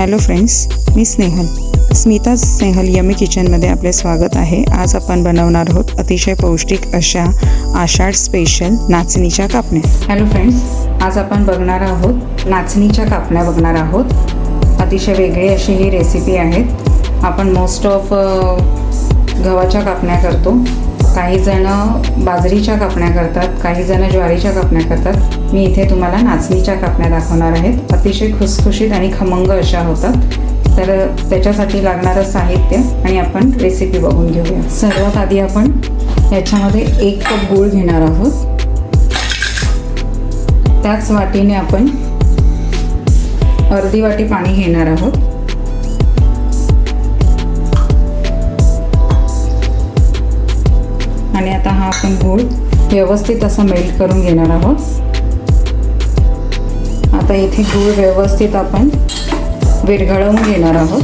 Hello friends मी Snehal. Smita Snehal yummy किचनमध्ये आपले स्वागत आहे. आज आपण बनवणार आहोत अतिशय पौष्टिक अशा आषाढ स्पेशल नाचणीच्या कापण्या. हॅलो फ्रेंड्स आज आपण बघणार आहोत नाचणीच्या कापण्या बघणार आहोत. अतिशय वेगळी अशी ही रेसिपी आहेत. आपण मोस्ट ऑफ गव्हाच्या कापण्या करतो. काही जण बाजरीच्या कापण्या करतात काही जण ज्वारीच्या कापण्या करतात. मी इथे तुम्हाला नाचणीच्या कापण्या दाखवणार आहेत. अतिशय खुसखुशीत आणि खमंग अशा होतात. तर त्याच्यासाठी लागणारं साहित्य आणि आपण रेसिपी बघून घेऊया. सर्वात आधी आपण याच्यामध्ये एक कप गूळ घेणार आहोत. त्याच वाटीने आपण अर्धी वाटी पाणी घेणार आहोत. हा आपण गूळ व्यवस्थित असा मेल्ट करून घेणार आहोत. आता इथे गूळ व्यवस्थित आपण विरघळवून घेणार आहोत.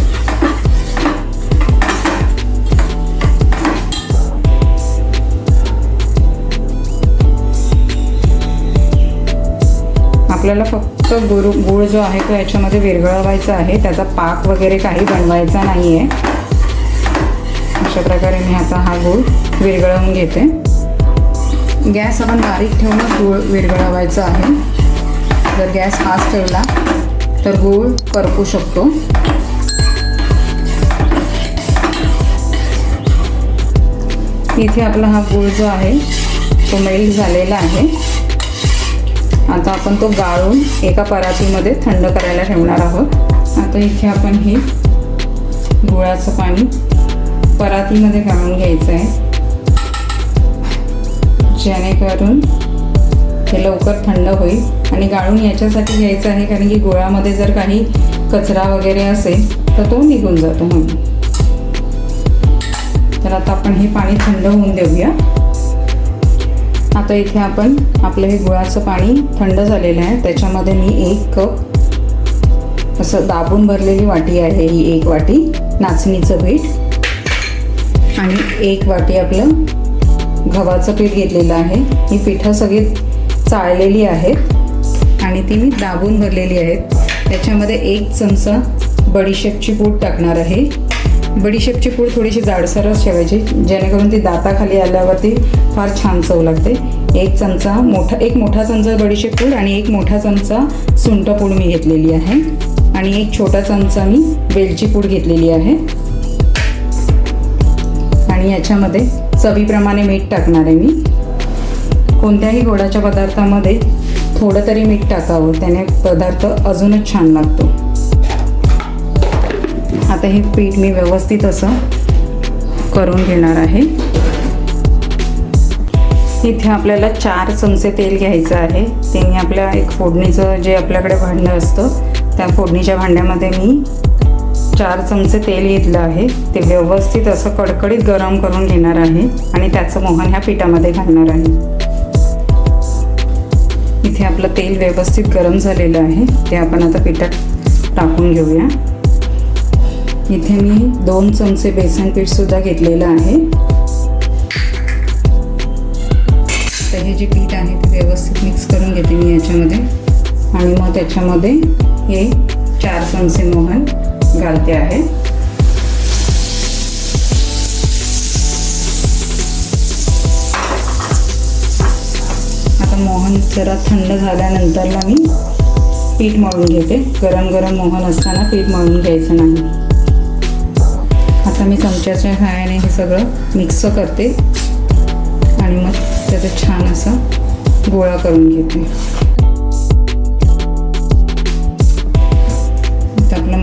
आपल्याला फक्त गुरु गूळ जो आहे तो याच्यामध्ये विरघळवायचा आहे. त्याचा पाक वगैरे काही बनवायचा नाही आहे अशा प्रकारे मी आता हा गूळ विरघळवून घेते. गॅस आपण बारीक ठेवूनच गूळ विरघळवायचा आहे. जर गॅस फास्ट ठेवला तर गूळ करपू शकतो. इथे आपला हा गूळ जो आहे तो मेल्ट झालेला आहे. आता आपण तो गाळून एका परातीमध्ये थंड करायला ठेवणार आहोत. आता इथे आपण हे गुळाचं पाणी परातीमध्ये गाळून घ्यायचं आहे जेणेकरून हे लवकर थंड होईल. आणि गाळून याच्यासाठी घ्यायचं आहे कारण की गुळामध्ये जर काही कचरा वगैरे असेल तर तो निघून जातो म्हणून. तर आता आपण हे पाणी थंड होऊन देऊया. आता इथे आपण आपलं हे गुळाचं पाणी थंड झालेलं आहे. त्याच्यामध्ये मी एक कप असं दाबून भरलेली वाटी आहे ही एक वाटी नाचणीचं पीठ. आणि एक वाटी आपलं गव्हाचं पीठ घेतलेलं आहे. ही पिठं सगळी चाळलेली आहेत आणि ती मी दाबून भरलेली आहेत. त्याच्यामध्ये एक चमचा बडीशेपची पूड टाकणार आहे. बडीशेपची पूड थोडीशी जाडसरच ठेवायची जेणेकरून ती दाताखाली आल्यावरती फार छान चव लागते. एक चमचा मोठा एक मोठा चमचा बडीशेप पूड आणि एक मोठा चमचा सुंट पूड मी घेतलेली आहे. आणि एक छोटा चमचा मी वेलची पूड घेतलेली आहे. आणि याच्यामध्ये चवीप्रमाणे मीठ टाकणार आहे मी. कोणत्याही गोडाच्या पदार्थामध्ये थोडं तरी मीठ टाकावं. त्याने पदार्थ अजूनच छान लागतो. आता हे पीठ मी व्यवस्थित असं करून घेणार आहे. इथे आपल्याला चार चमचे तेल घ्यायचं आहे. ते मी आपल्या एक फोडणीचं जे आपल्याकडे भांडं असतं त्या फोडणीच्या भांड्यामध्ये मी चार चमचे तेल घेतलं आहे. ते व्यवस्थित असं कडकडीत गरम करून घेणार आहे आणि त्याचं मोहन ह्या पिठामध्ये घालणार आहे. इथे आपलं तेल व्यवस्थित गरम झालेलं आहे. ते आपण आता पिठात टाकून घेऊया. इथे मी दोन चमचे बेसन पीठसुद्धा घेतलेलं आहे. तर हे जे पीठ आहे ते व्यवस्थित मिक्स करून घेते मी याच्यामध्ये. आणि मग त्याच्यामध्ये हे चार चमचे मोहन घालते आहे. आता मोहन जरा थंड झाल्यानंतरला मी पीठ मळून घेते. गरम गरम मोहन असताना पीठ मळून घ्यायचं नाही. आता मी चमच्याच्या सहाय्याने हे सगळं मिक्स करते. आणि मग त्याचं छान असं गोळा करून घेते.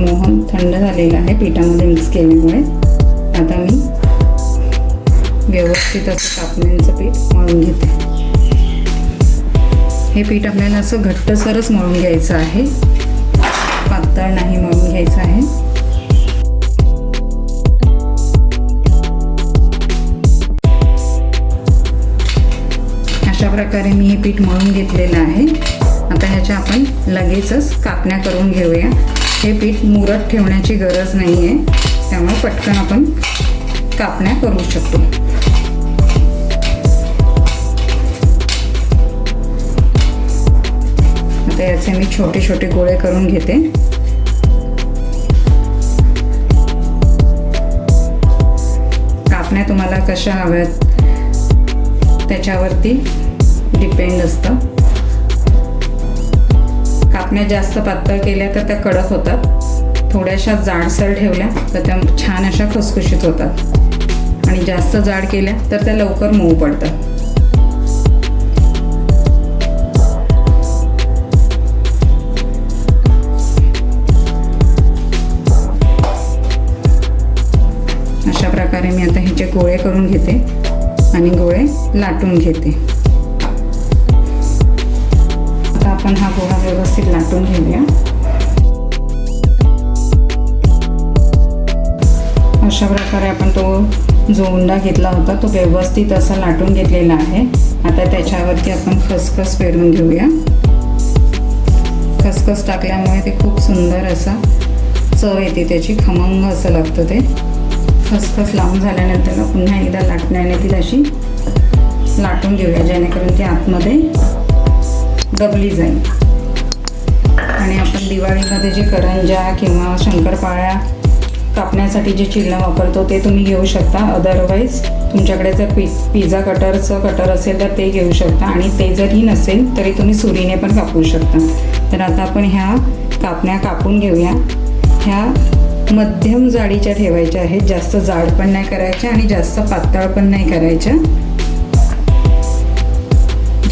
मोहन थंड झालेलं आहे पिठामध्ये मिक्स केल्यामुळे. आता मी व्यवस्थित असं कापण्यांचं पीठ मळून घेते. हे पीठ आपल्याला असं घट्टसरच मळून घ्यायचं आहे. पातळ नाही मळून घ्यायचं आहे. अशा प्रकारे मी हे पीठ मळून घेतलेलं आहे. आता ह्याच्या आपण लगेचच कापण्या करून घेऊया. हे पीठ मुरत ठेवण्याची गरज नाही आहे त्यामुळे पटकन आपण कापण्या करू शकतो. आता याचे मी छोटे छोटे गोळे करून घेते. कापण्या तुम्हाला कशा हव्यात त्याच्यावरती डिपेंड असतं. कापण्या जास्त पातळ केल्या तर त्या कडक होतात. थोड्याशा जाडसर ठेवल्या तर त्या छान अशा खुसखुशीत होतात. आणि जास्त जाड केल्या तर त्या लवकर मऊ पडतात. अशा प्रकारे मी आता ह्याचे गोळे करून घेते आणि गोळे लाटून घेते. आता आपण हा गोळा व्यवस्थित लाटून घेऊया. अशा प्रकारे आपण तो जो उंडा घेतला होता तो व्यवस्थित असा लाटून घेतलेला आहे. आता त्याच्यावरती आपण खसखस पेरून घेऊया. खसखस टाकल्यामुळे ते खूप सुंदर असा चव येते त्याची खमंग असं लागतं ते. खसखस लावून झाल्यानंतर पुन्हा एकदा लाटण्याने ती अशी लाटून घेऊया जेणेकरून ती आतमध्ये दबली जाईल. आणि आपण दिवाळीमध्ये जे करंजा किंवा शंकरपाळ्या कापण्यासाठी जे चिलणं वापरतो ते तुम्ही घेऊ शकता. अदरवाईज तुमच्याकडे जर पि पिझ्झा कटरचं कटर असेल तर ते घेऊ शकता. आणि ते जरी नसेल तरी तुम्ही सुरीने पण कापू शकता. तर आता आपण ह्या कापण्या कापून घेऊया. ह्या मध्यम जाडीच्या ठेवायच्या आहेत. जास्त जाड पण नाही करायच्या आणि जास्त पातळ पण नाही करायच्या.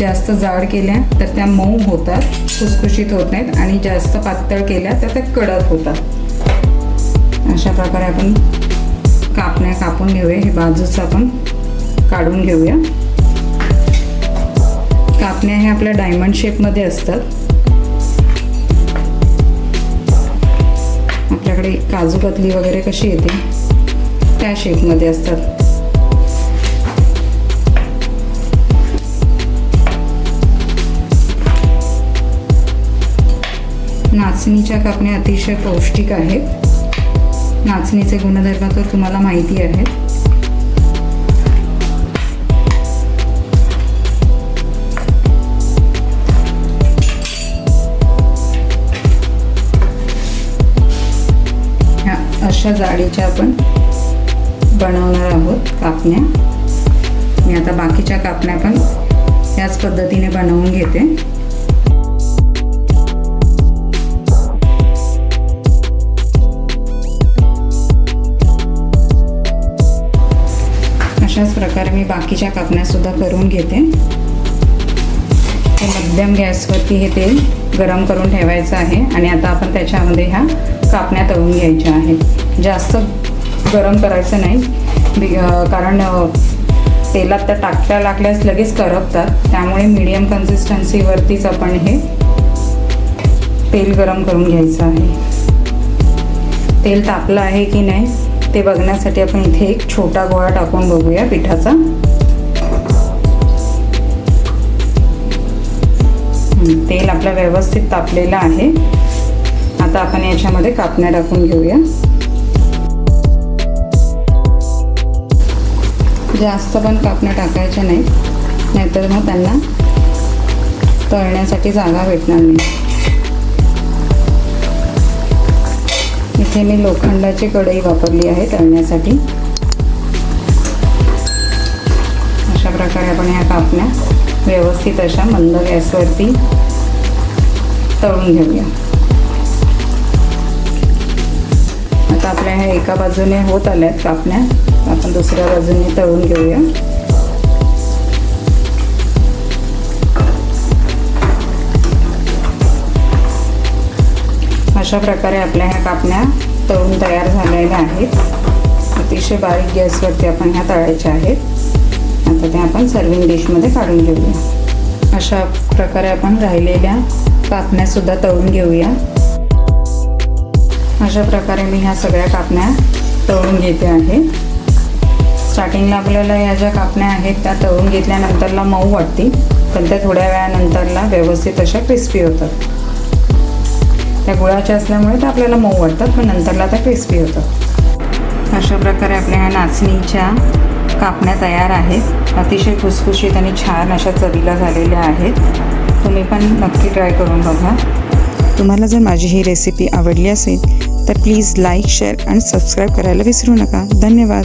जास्त जाड केल्या तर त्या मऊ होतात खुसखुशीत होत नाहीत आणि जास्त पातळ केल्या तर त्या कडक होतात. अशा प्रकारे आपण कापण्या कापून घेऊया. हे बाजूचं आपण काढून घेऊया. कापण्या हे आपल्या डायमंड शेपमध्ये असतात. आपल्याकडे काजू कतली वगैरे कशी येते? त्या शेपमध्ये असतात. नाचणीच्या कापण्या अतिशय पौष्टिक आहेत नाचणीचे गुणधर्म तर तुम्हाला माहिती आहेत. अशा जाडीच्या आपण बनवणार आहोत कापण्या. मी आता बाकीच्या कापण्या पण याच पद्धतीने बनवून घेते. अशाच प्रकारे मी बाकीच्या कापण्यासुद्धा करून घेते. मध्यम गॅसवरती हे तेल गरम करून ठेवायचं आहे आणि आता आपण त्याच्यामध्ये ह्या कापण्या तळून घ्यायच्या आहेत. जास्त गरम करायचं नाही कारण तेलात त्या टाकता लागल्यास लगेच करपतात. त्यामुळे मीडियम कन्सिस्टन्सीवरतीच आपण हे तेल गरम करून घ्यायचं आहे. तेल तापलं आहे की नाही? ते बघण्यासाठी आपण इथे एक छोटा गोळा टाकून बघूया पिठाचा. तेल आपलं व्यवस्थित तापलेलं आहे. आता आपण याच्यामध्ये कापण्या टाकून घेऊया. जास्त पण कापण्या टाकायच्या नाहीत नाहीतर मग त्यांना तळण्यासाठी जागा भेटणार नाही. इथे मी लोखंडाची कढई वापरली आहे तळण्यासाठी. अशा प्रकारे आपण ह्या कापण्या व्यवस्थित अशा मंद गॅसवरती तळून घेऊया. आता आपल्या ह्या एका बाजूने होत आल्या कापण्या. आपण दुसऱ्या बाजूने तळून घेऊया. अशा प्रकारे आपल्या ह्या कापण्या तळून तयार झालेल्या आहेत. अतिशय बारीक गॅसवरती आपण ह्या तळायच्या आहेत. आता त्या आपण सर्विंग डिशमध्ये काढून घेऊया. अशा प्रकारे आपण राहिलेल्या कापण्यासुद्धा तळून घेऊया. अशा प्रकारे मी ह्या सगळ्या कापण्या तळून घेते आहे. स्टार्टिंगला आपल्याला ह्या ज्या कापण्या आहेत त्या तळून घेतल्यानंतरला मऊ वाटतील पण त्या थोड्या वेळानंतरला व्यवस्थित अशा क्रिस्पी होतात. त्या गुळाच्या असल्यामुळे त्या आपल्याला मऊ वाटतात पण नंतरला त्या क्रिस्पी होतात अशा प्रकारे आपल्या ह्या नाचणीच्या कापण्या तयार आहेत. अतिशय खुसखुशीत आणि छान अशा चवीला झालेल्या आहेत. तुम्ही पण नक्की ट्राय करून बघा. तुम्हाला जर माझी ही रेसिपी आवडली असेल तर प्लीज लाईक शेअर आणि सबस्क्राईब करायला विसरू नका. धन्यवाद.